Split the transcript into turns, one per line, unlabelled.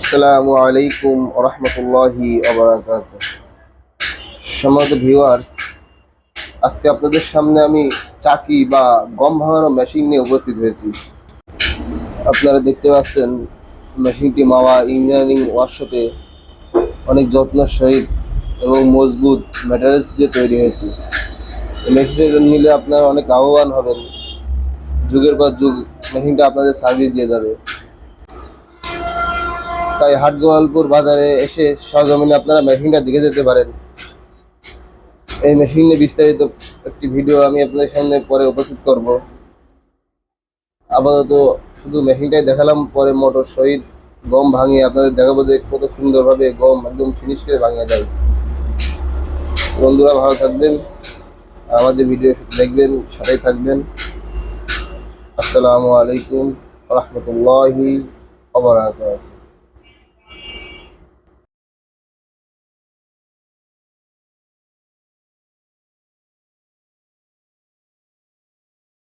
আসসালামু আলাইকুম রহমতুল্লাহি আবরাকাত সম্মানিত ভিউয়ার্স, আজকে আপনাদের সামনে আমি চাকি বা গম ভাঙানো মেশিন নিয়ে উপস্থিত হয়েছি। আপনারা দেখতে পাচ্ছেন, মেশিনটি মাওয়া ইঞ্জিনিয়ারিং ওয়ার্কশপে অনেক যত্ন সহিত এবং মজবুত ম্যাটেরিয়ালস দিয়ে তৈরি হয়েছে। মেশিনটা নিলে আপনারা অনেক লাভবান হবেন। যুগের পর যুগ মেশিনটা আপনাদের সার্ভিস দিয়ে যাবে। তাই হাট গোয়ালপুর বাজারে এসে সরজমিনে আপনারা মেশিনটা দেখে যেতে পারেন। এই মেশিন বিস্তারিত একটি ভিডিও আমি আপনাদের সামনে পরে উপস্থিত করব। আপাতত শুধু মেশিনটাই দেখালাম, পরে মোটর সহিত গম ভাঙিয়ে আপনাদের দেখাবো যে কত সুন্দরভাবে গম একদম ফিনিশ করে ভাঙিয়ে দেয়। বন্ধুরা, ভালো থাকবেন। আর আমাদের ভিডিও দেখবেন, সাথেই থাকবেন। আসসালামু আলাইকুম রহমতুল্লাহি আবরাকাত